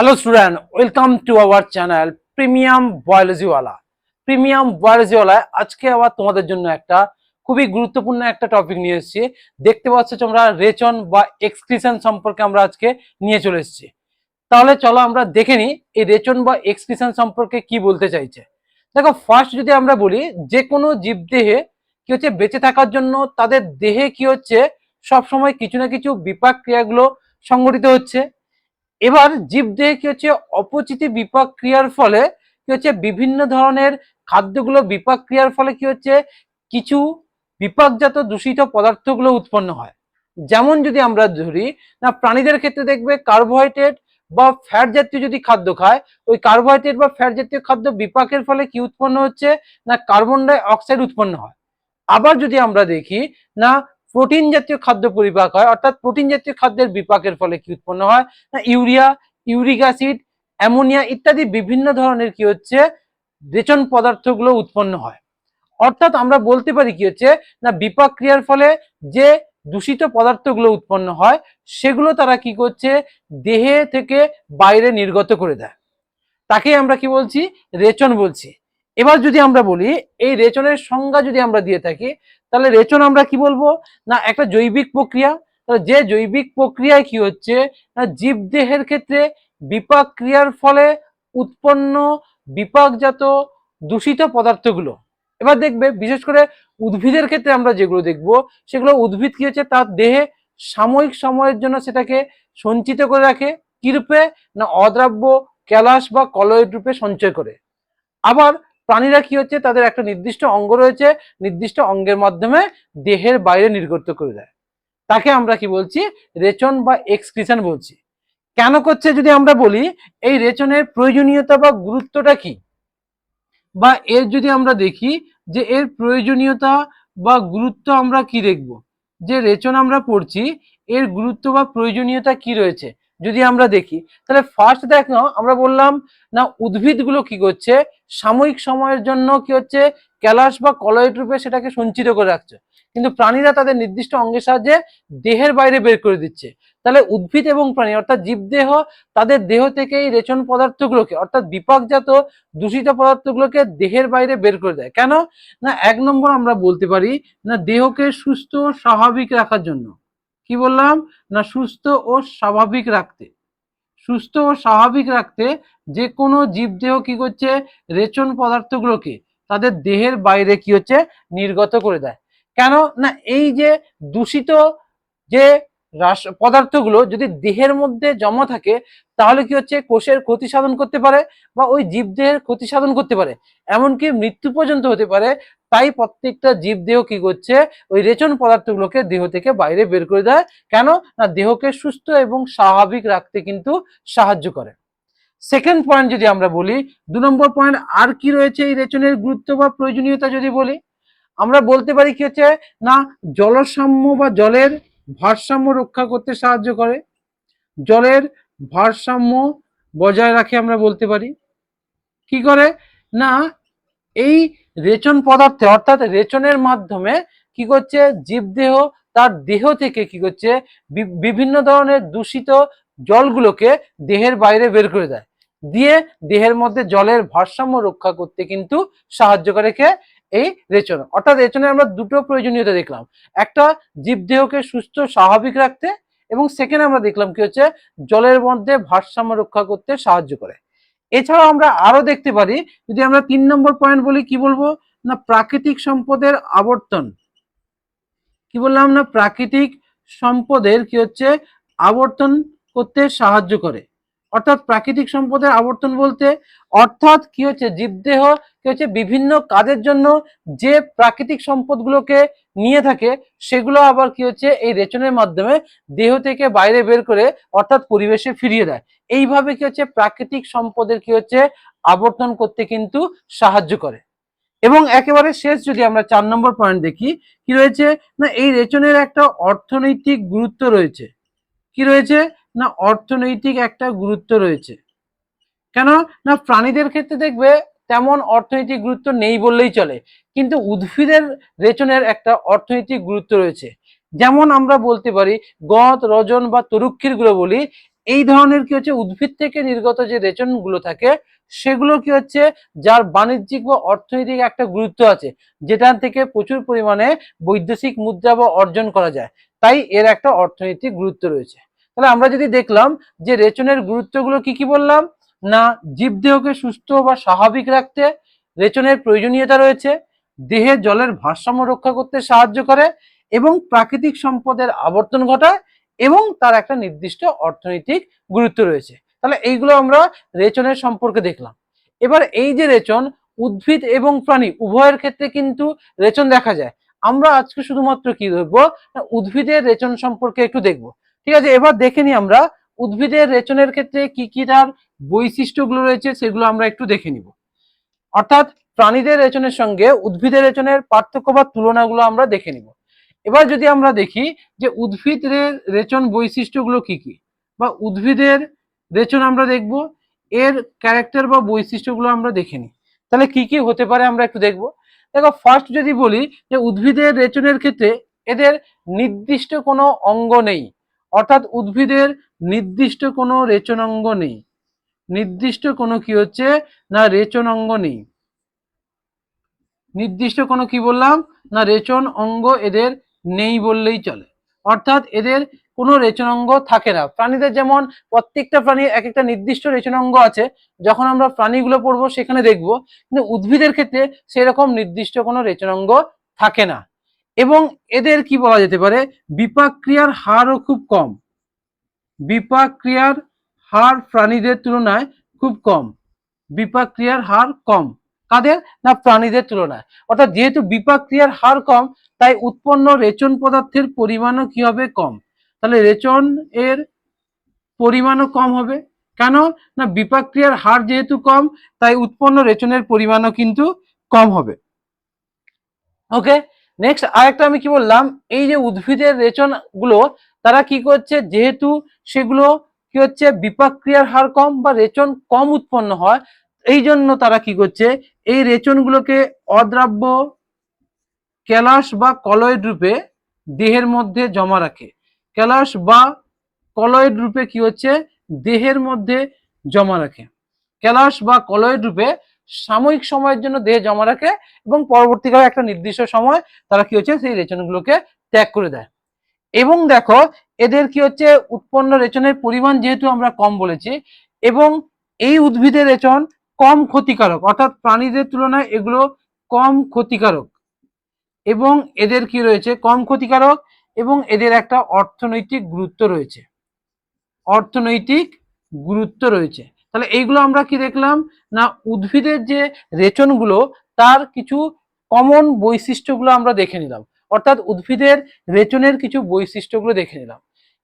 Hello student welcome to our channel premium বায়োলজিওয়ালা premium বায়োলজিওয়ালায় আজকে আবার তোমাদের জন্য একটা খুবই গুরুত্বপূর্ণ একটা টপিক নিয়ে এসেছি। দেখতে পাচ্ছ তোমরা রেচন বা এক্সক্রিশন সম্পর্কে আমরা আজকে নিয়ে চলে এসেছি। তাহলে চলো আমরা দেখে নিই, এই রেচন বা এক্সক্রিশন সম্পর্কে কি বলতে চাইছে। দেখো ফার্স্ট যদি আমরা বলি যে কোনো জীবদেহে কি হচ্ছে, বেঁচে থাকার জন্য তাদের দেহে কি হচ্ছে সব সময় কিছু না কিছু বিপাক ক্রিয়াগুলো সংঘটিত হচ্ছে। এবার জীবদেহে কি হচ্ছে? অপচিতি বিপাক ক্রিয়ার ফলে কি হচ্ছে? বিভিন্ন ধরনের খাদ্যগুলো বিপাক ক্রিয়ার ফলে কি হচ্ছে? কিছু বিপাকজাত দূষিত পদার্থগুলো উৎপন্ন হয়। যেমন যদি আমরা ধরি, না প্রাণীদের ক্ষেত্রে দেখবে কার্বোহাইড্রেট বা ফ্যাট জাতীয় যদি খাদ্য খায়, ওই কার্বোহাইড্রেট বা ফ্যাট জাতীয় খাদ্য বিপাকের ফলে কি উৎপন্ন হচ্ছে? না কার্বন ডাই অক্সাইড উৎপন্ন হয়। আবার যদি আমরা দেখি, না প্রোটিন জাতীয় খাদ্য পরিপাক হয়, অর্থাৎ প্রোটিন জাতীয় খাদ্যের বিপাকের ফলে কি উৎপন্ন হয়? না ইউরিয়া, ইউরিক অ্যাসিড, অ্যামোনিয়া ইত্যাদি বিভিন্ন ধরনের কি হচ্ছে? রেচন পদার্থগুলো উৎপন্ন হয়। অর্থাৎ আমরা বলতে পারি কি হচ্ছে? না, বিপাক ক্রিয়ার ফলে যে দূষিত পদার্থগুলো উৎপন্ন হয়, সেগুলো তারা কি করছে? দেহে থেকে বাইরে নির্গত করে দেয়। তাকে আমরা কি বলছি? রেচন বলছি। এবার যদি আমরা বলি, এই রেচনের সংজ্ঞা যদি আমরা দিয়ে থাকি তাহলে রেচন আমরা কি বলব? না, একটা জৈবিক প্রক্রিয়া। তাহলে যে জৈবিক প্রক্রিয়ায় কি হচ্ছে? না, জীবদেহের ক্ষেত্রে বিপাক ক্রিয়ার ফলে উৎপন্ন বিপাকজাত দূষিত পদার্থগুলো। এবার দেখবে, বিশেষ করে উদ্ভিদের ক্ষেত্রে আমরা যেগুলো দেখব, সেগুলো উদ্ভিদ কি হচ্ছে? তার দেহে সাময়িক সময়ের জন্য সেটাকে সঞ্চিত করে রাখে। কি রূপে? না, অদ্রাব্য, ক্যালাস বা কলয়েড রূপে সঞ্চয় করে। আবার প্রাণীরা কি হচ্ছে? তাদের একটা নির্দিষ্ট অঙ্গ রয়েছে, নির্দিষ্ট অঙ্গের মাধ্যমে দেহের বাইরে নির্গত করে দেয়। তাকে আমরা কি বলছি? রেচন বা এক্সক্রিশন বলছি। কেন করছে যদি আমরা বলি, এই রেচনের প্রয়োজনীয়তা বা গুরুত্বটা কি? বা এর যদি আমরা দেখি যে এর প্রয়োজনীয়তা বা গুরুত্ব আমরা কি দেখব? যে রেচন আমরা পড়ছি, এর গুরুত্ব বা প্রয়োজনীয়তা কি রয়েছে? যদি আমরা দেখি, তাহলে ফার্স্ট দেখো আমরা বললাম, না উদ্ভিদগুলো কি করছে? সাময়িক সময়ের জন্য কি হচ্ছে? ক্যালাস বা কলয়েড রূপে সেটাকে সঞ্চিত করে রাখছে। কিন্তু প্রাণীরা তাদের নির্দিষ্ট অঙ্গের সাহায্যে দেহের বাইরে বের করে দিচ্ছে। তাহলে উদ্ভিদ এবং প্রাণী, অর্থাৎ জীবদেহ, তাদের দেহ থেকে এই রেচন পদার্থগুলোকে, অর্থাৎ বিপাকজাত দূষিত পদার্থগুলোকে দেহের বাইরে বের করে দেয়। কেন? না এক নম্বর আমরা বলতে পারি, না দেহকে সুস্থ স্বাভাবিক রাখার জন্য। কি বললাম? না সুস্থ ও স্বাভাবিক রাখতে। সুস্থ ও স্বাভাবিক রাখতে যে কোনো জীবদেহ কি করছে? রেচন পদার্থগুলোকে তাদের দেহের বাইরে কি হচ্ছে? নির্গত করে দেয়। কেন? না এই যে দূষিত যে রাস, পদার্থগুলো যদি দেহের মধ্যে জমা থাকে, তাহলে কি হচ্ছে? কোষের ক্ষতি সাধন করতে পারে বা ওই জীবদেহের ক্ষতি সাধন করতে পারে। এমনকি মৃত্যু পর্যন্ত হতে পারে। তাই প্রত্যেকটা জীবদেহ কি করছে? ওই রেচন পদার্থগুলোকে দেহ থেকে বাইরে বের করে দেয়। কেন? না, দেহকে সুস্থ এবং স্বাভাবিক রাখতে কিন্তু সাহায্য করে। সেকেন্ড পয়েন্ট যদি আমরা বলি, দু নম্বর পয়েন্ট আর কি রয়েছে এই রেচনের গুরুত্ব বা প্রয়োজনীয়তা যদি বলি? আমরা বলতে পারি কি হচ্ছে? না, জলসাম্য বা জলের ভারসাম্য রক্ষা করতে সাহায্য করে। জলের ভারসাম্য বজায় রাখে আমরা বলতে পারি। কি করে? না এই রেচন পদার্থে, অর্থাৎ রেচনের মাধ্যমে কি করছে? জীবদেহ, তার দেহ থেকে কি করছে? বিভিন্ন ধরনের দূষিত জলগুলোকে দেহের বাইরে বের করে দেয়। দিয়ে দেহের মধ্যে জলের ভারসাম্য রক্ষা করতে কিন্তু সাহায্য করে কে? এই রেচন। অর্থাৎ রেচনে আমরা দুটো প্রয়োজনীয়তা দেখলাম। একটা, জীবদেহকে সুস্থ, স্বাভাবিক রাখতে এবং সেকেন্ড আমরা দেখলাম কি হচ্ছে? জলের মধ্যে ভারসাম্য রক্ষা করতে সাহায্য করে। এছাড়াও আমরা আরও দেখতে পারি, যদি আমরা তিন নম্বর পয়েন্ট বলি, কি বলব? না, প্রাকৃতিক সম্পদের আবর্তন। কি বললাম না? প্রাকৃতিক সম্পদের কি হচ্ছে? আবর্তন করতে সাহায্য করে। অর্থাৎ প্রাকৃতিক সম্পদের আবর্তন বলতে, অর্থাৎ কি হচ্ছে? জীবদেহ কি হচ্ছে? বিভিন্ন কাজের জন্য যে প্রাকৃতিক সম্পদগুলোকে নিয়ে থাকে, সেগুলো আবার কি হচ্ছে, এই রেচনের মাধ্যমে দেহ থেকে বাইরে বের করে অর্থাৎ পরিবেশে ফিরিয়ে দেয়। এইভাবে কি হচ্ছে, প্রাকৃতিক সম্পদের কি হচ্ছে, আবর্তন করতে কিন্তু সাহায্য করে। এবং একেবারে শেষ যদি আমরা চার নম্বর পয়েন্ট দেখি, কি রয়েছে, না এই রেচনের একটা অর্থনৈতিক গুরুত্ব রয়েছে। কি রয়েছে, না অর্থনৈতিক একটা গুরুত্ব রয়েছে। কেন, না প্রাণীদের ক্ষেত্রে দেখবে তেমন অর্থনৈতিক গুরুত্ব নেই বললেই চলে। কিন্তু উদ্ভিদের রেচনের একটা অর্থনৈতিক গুরুত্ব রয়েছে। যেমন আমরা বলতে পারি, গদ, রজন বা তরুক্ষীরগুলো বলি, এই ধরনের কি হচ্ছে, উদ্ভিদ থেকে নির্গত যে রেচনগুলো থাকে, সেগুলো কি হচ্ছে, যার বাণিজ্যিক বা অর্থনৈতিক একটা গুরুত্ব আছে যেটা থেকে প্রচুর পরিমাণে বৈদেশিক মুদ্রা বা অর্জন করা যায়। তাই এর একটা অর্থনৈতিক গুরুত্ব রয়েছে। তাহলে আমরা যদি দেখলাম যে রেচনের গুরুত্বগুলো কি কি বললাম? না জীবদেহকে সুস্থ বা স্বাভাবিক রাখতে রেচনের প্রয়োজনীয়তা রয়েছে, দেহে জলের ভারসাম্য রক্ষা করতে সাহায্য করে এবং প্রাকৃতিক সম্পদের আবর্তন ঘটায় এবং তার একটা নির্দিষ্ট অর্থনৈতিক গুরুত্ব রয়েছে। তাহলে এইগুলো আমরা রেচনের সম্পর্কে দেখলাম। এবার এই যে রেচন, উদ্ভিদ এবং প্রাণী উভয়ের ক্ষেত্রে কিন্তু রেচন দেখা যায়। আমরা আজকে শুধুমাত্র কি দেখব উদ্ভিদের রেচন সম্পর্কে একটু দেখব। ঠিক আছে, এবার দেখে নিই আমরা উদ্ভিদের রেচনের ক্ষেত্রে কি কি তার বৈশিষ্ট্যগুলো রয়েছে সেগুলো আমরা একটু দেখে নিব। অর্থাৎ প্রাণীদের রেচনের সঙ্গে উদ্ভিদের রেচনের পার্থক্য বা তুলনাগুলো আমরা দেখে নিব। এবার যদি আমরা দেখি যে উদ্ভিদের রেচন বৈশিষ্ট্যগুলো কি কি, বা উদ্ভিদের রেচন আমরা দেখব, এর ক্যারেক্টার বা বৈশিষ্ট্যগুলো আমরা দেখে নিই। তাহলে কি কি হতে পারে আমরা একটু দেখব। দেখো ফার্স্ট যদি বলি যে উদ্ভিদের রেচনের ক্ষেত্রে এদের নির্দিষ্ট কোনো অঙ্গ নেই। অর্থাৎ উদ্ভিদের নির্দিষ্ট কোনো রেচন অঙ্গ নেই। নির্দিষ্ট কোনো কি হচ্ছে? না রেচন অঙ্গ নেই। নির্দিষ্ট কোনো কি বললাম? না, রেচন অঙ্গ এদের নেই বললেই চলে। অর্থাৎ এদের কোনো রেচনাঙ্গ থাকে না। প্রাণীদের যেমন প্রত্যেকটা প্রাণীর এক একটা নির্দিষ্ট রেচনাঙ্গ আছে, যখন আমরা প্রাণীগুলো পড়ব সেখানে দেখব, কিন্তু উদ্ভিদের ক্ষেত্রে সেরকম নির্দিষ্ট কোনো রেচনাঙ্গ থাকে না। এবং এদের কি বলা যেতে পারে? বিপাক ক্রিয়ার হারও খুব কম। বিপাক ক্রিয়ার হার প্রাণীদের তুলনায় খুব কম। বিপাক ক্রিয়ার হার কম। কাদের? না প্রাণীদের তুলনায়। অর্থাৎ যেহেতু বিপাক ক্রিয়ার হার কম, তাই উৎপন্ন রেচন পদার্থের পরিমাণও কি হবে কম? তাহলে রেচন এর পরিমাণও কম হবে। কেন? না বিপাক ক্রিয়ার হার যেহেতু কম, তাই উৎপন্ন রেচনের পরিমাণও কিন্তু কম হবে। ওকে নেক্সট আরেকটা আমি কি বললাম? এই যে উদ্ভিদের রেচনগুলো তারা কি করছে? যেহেতু সেগুলো কি হচ্ছে? বিপাক ক্রিয়ার হার কম বা রেচন কম উৎপন্ন হয়, এই জন্য তারা কি করছে? এই রেচনগুলোকে অদ্রাব্য, ক্যালাস বা কলয়েড রূপে দেহের মধ্যে জমা রাখে। ক্যালাস বা কলয়েড রূপে কি হচ্ছে? দেহের মধ্যে জমা রাখে। ক্যালাস বা কলয়েড রূপে সাময়িক সময়ের জন্য দেহে জমা রাখে এবং পরবর্তীকালে একটা নির্দিষ্ট সময় তারা কি হচ্ছে? সেই রেচনগুলোকে ত্যাগ করে দেয়। এবং দেখো, এদের কি হচ্ছে? উৎপন্ন রেচনের পরিমাণ যেহেতু আমরা কম বলেছি, এবং এই উদ্ভিদের রেচন কম ক্ষতিকারক, অর্থাৎ প্রাণীদের তুলনায় এগুলো কম ক্ষতিকারক। এবং এদের কি রয়েছে? কম ক্ষতিকারক, এবং এদের একটা অর্থনৈতিক গুরুত্ব রয়েছে। অর্থনৈতিক গুরুত্ব রয়েছে। তাহলে এইগুলো আমরা কি দেখলাম? না, উদ্ভিদের যে রেচনগুলো, তার কিছু কমন বৈশিষ্ট্যগুলো আমরা দেখে নিলাম। অর্থাৎ উদ্ভিদের রেচনের কিছু বৈশিষ্ট্যগুলো দেখে নিলাম।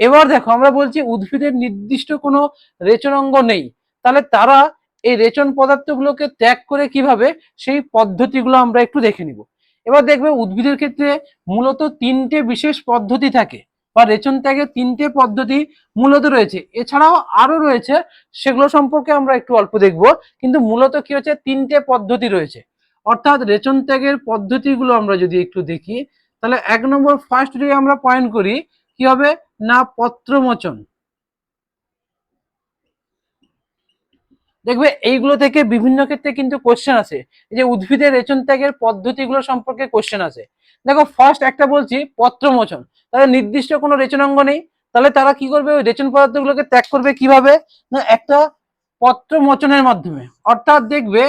এবার দেখো, আমরা বলছি উদ্ভিদের নির্দিষ্ট কোনো রেচন অঙ্গ নেই। তাহলে তারা এই রেচন পদার্থগুলোকে ত্যাগ করে কীভাবে সেই পদ্ধতিগুলো আমরা একটু দেখে নিব। এবার দেখবে উদ্ভিদের ক্ষেত্রে মূলত তিনটে বিশেষ পদ্ধতি থাকে, বা রেচন ত্যাগের তিনটে পদ্ধতি মূলত রয়েছে। এছাড়াও আরও রয়েছে, সেগুলো সম্পর্কে আমরা একটু অল্প দেখব, কিন্তু মূলত কি হচ্ছে? তিনটে পদ্ধতি রয়েছে। অর্থাৎ রেচন ত্যাগের পদ্ধতিগুলো আমরা যদি একটু দেখি তাহলে এক নম্বর ফার্স্ট যদি আমরা পয়েন্ট করি, কি হবে? না পত্রমোচন। দেখবে এইগুলো থেকে বিভিন্ন ক্ষেত্রে কিন্তু কোশ্চেন আছে যে উদ্ভিদের রেচন ত্যাগের পদ্ধতিগুলো সম্পর্কে কোশ্চেন আছে দেখো ফার্স্ট একটা বলছি, পত্রমোচন। তাহলে নির্দিষ্ট কোনো রেচনাঙ্গ নেই। তাহলে তারা কি করবে? ওই রেচন পদার্থগুলোকে ত্যাগ করবে কীভাবে? না, একটা পত্রমোচনের মাধ্যমে। অর্থাৎ দেখবে,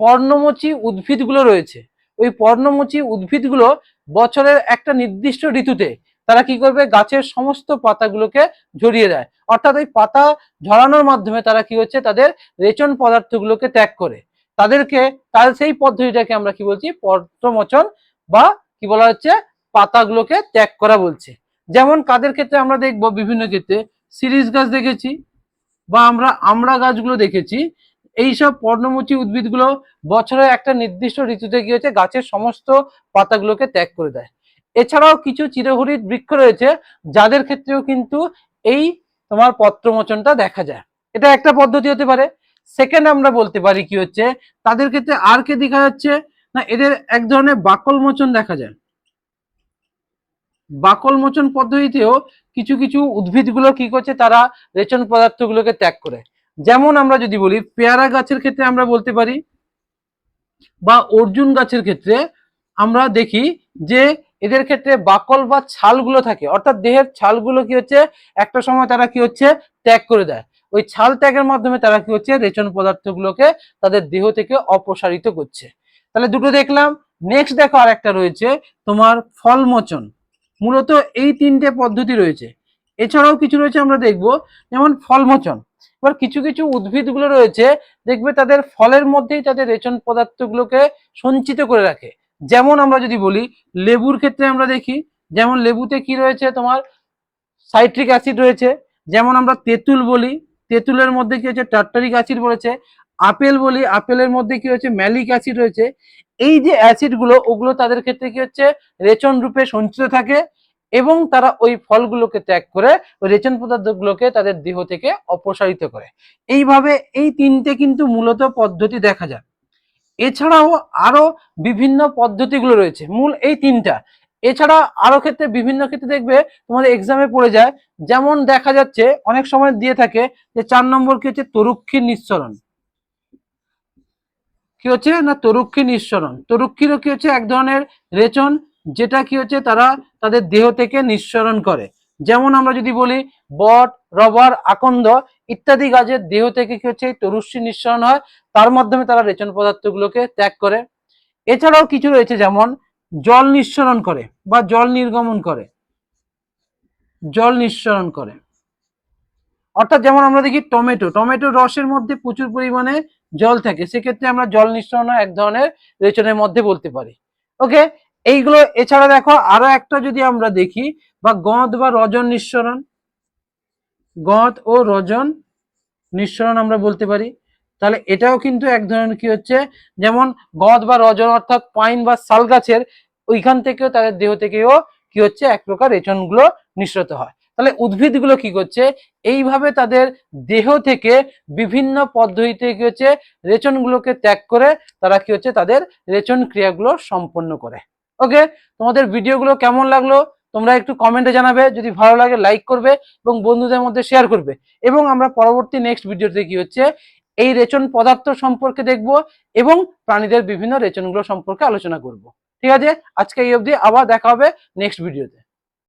পর্ণমোচী উদ্ভিদগুলো রয়েছে। ওই পর্ণমোচী উদ্ভিদগুলো বছরের একটা নির্দিষ্ট ঋতুতে তারা কি করবে? গাছের সমস্ত পাতাগুলোকে ঝরিয়ে দেয়। অর্থাৎ ওই পাতা ঝরানোর মাধ্যমে তারা কি হচ্ছে? তাদের রেচন পদার্থগুলোকে ত্যাগ করে। তাদেরকে, তার সেই পদ্ধতিটাকে আমরা কি বলছি? পত্রমোচন বা কি বলা হচ্ছে? পাতাগুলোকে ত্যাগ করা বলছে। যেমন কাদের ক্ষেত্রে আমরা দেখব? বিভিন্ন ক্ষেত্রে। সিরিজ গাছ দেখেছি বা আমরা আমড়া গাছগুলো দেখেছি। এইসব পর্ণমোচী উদ্ভিদগুলো বছরের একটা নির্দিষ্ট ঋতুতে কি হচ্ছে গাছের সমস্ত পাতাগুলোকে ত্যাগ করে দেয়। এছাড়াও কিছু চিরহরিত বৃক্ষ রয়েছে, যাদের ক্ষেত্রেও কিন্তু এই তোমার পত্রমোচনটা দেখা যায়। এটা একটা পদ্ধতি হতে পারে। সেকেন্ড আমরা বলতে পারি কি হচ্ছে, তাদের ক্ষেত্রে আর কে দেখা যাচ্ছে? না, এদের এক ধরনের বাকল মোচন দেখা যায়। বাকল মোচন পদ্ধতিতেও কিছু কিছু উদ্ভিদগুলো কি করছে, তারা রেচন পদার্থগুলোকে ত্যাগ করে। যেমন আমরা যদি বলি, পেয়ারা গাছের ক্ষেত্রে আমরা বলতে পারি বা অর্জুন গাছের ক্ষেত্রে আমরা দেখি যে এদের ক্ষেত্রে বাকল বা ছালগুলো থাকে। অর্থাৎ দেহের ছালগুলো কি হচ্ছে? একটা সময় তারা কি হচ্ছে? ত্যাগ করে দেয়। ওই ছাল ত্যাগের মাধ্যমে তারা কি হচ্ছে? রেচন পদার্থগুলোকে তাদের দেহ থেকে অপসারিত করছে। তাহলে দুটো দেখলাম। নেক্সট দেখো আর একটা রয়েছে, তোমার ফলমোচন। মূলত এই তিনটে পদ্ধতি রয়েছে। এছাড়াও কিছু রয়েছে আমরা দেখব। যেমন ফলমোচন। এবার কিছু কিছু উদ্ভিদগুলো রয়েছে, দেখবে তাদের ফলের মধ্যেই তাদের রেচন পদার্থগুলোকে সঞ্চিত করে রাখে। যেমন আমরা যদি বলি, লেবুর ক্ষেত্রে আমরা দেখি, যেমন লেবুতে কি রয়েছে তোমার, সাইট্রিক অ্যাসিড রয়েছে। যেমন আমরা তেঁতুল বলি, তেঁতুলের মধ্যে কি হচ্ছে, টার্টারিক অ্যাসিড রয়েছে। আপেল বলি, আপেলের মধ্যে কি হচ্ছে, ম্যালিক অ্যাসিড রয়েছে। এই যে অ্যাসিডগুলো, ওগুলো তাদের ক্ষেত্রে কি হচ্ছে, রেচন রূপে সঞ্চিত থাকে। এবং তারা ওই ফলগুলোকে ত্যাগ করে, ওই রেচন পদার্থগুলোকে তাদের দেহ থেকে অপসারিত করে। এইভাবে এই তিনটে কিন্তু মূলত পদ্ধতি দেখা যায়। এছাড়াও আরও বিভিন্ন পদ্ধতিগুলো রয়েছে। মূল এই তিনটা। এছাড়া আরও ক্ষেত্রে বিভিন্ন ক্ষেত্রে দেখবে তোমাদের এক্সামে পড়ে যায়, যেমন দেখা যাচ্ছে অনেক সময় দিয়ে থাকে যে চার নম্বর কি হচ্ছে তরুক্ষীর নিঃসরণ। কি হচ্ছে না তরুক্ষী নিঃসরণ? তরুক্ষীরও কি হচ্ছে এক ধরনের রেচন, যেটা কি হচ্ছে তারা তাদের দেহ থেকে নিঃসরণ করে। যেমন আমরা যদি বলি বট, রবার, আকন্দ ইত্যাদি গাছের দেহ থেকে কি হচ্ছে তরুশ্রী নিঃসরণ হয়, তার মাধ্যমে তারা রেচন পদার্থগুলোকে ত্যাগ করে। এছাড়াও কিছু রয়েছে যেমন জল নিঃসরণ করে বা জল নির্গমন করে। জল নিঃসরণ করে। অর্থাৎ যেমন আমরা দেখি টমেটো টমেটো রসের মধ্যে প্রচুর পরিমাণে জল থাকে। সেক্ষেত্রে আমরা জল নিঃসরণ এক ধরনের রেচনের মধ্যে বলতে পারি। ওকে এইগুলো এছাড়া দেখো আরও একটা যদি আমরা দেখি, বা গঁদ বা রজন নিঃসরণ। গঁদ ও রজন নিঃসরণ আমরা বলতে পারি। তাহলে এটাও কিন্তু এক ধরনের কি হচ্ছে, যেমন গঁদ বা রজন অর্থাৎ পাইন বা শাল গাছের ওইখান থেকেও তাদের দেহ থেকেও কি হচ্ছে, এক প্রকার রেচনগুলো নিঃসৃত হয়। তাহলে উদ্ভিদগুলো কি করছে, এইভাবে তাদের দেহ থেকে বিভিন্ন পদ্ধতিতে কি হচ্ছে, রেচনগুলোকে ত্যাগ করে তারা কি হচ্ছে, তাদের রেচন ক্রিয়াগুলো সম্পন্ন করে। ওকে তোমাদের ভিডিওগুলো কেমন লাগল, তোমরা একটু কমেন্টে জানাবে, যদি ভালো লাগে লাইক করবে এবং বন্ধুদের মধ্যে শেয়ার করবে। এবং আমরা পরবর্তী নেক্সট ভিডিওতে কি হচ্ছে, এই রেচন পদার্থ সম্পর্কে দেখব এবং প্রাণীদের বিভিন্ন রেচনগুলো সম্পর্কে আলোচনা করব। ঠিক আছে? আজকে এই অবধি আবার দেখা হবে নেক্সট ভিডিওতে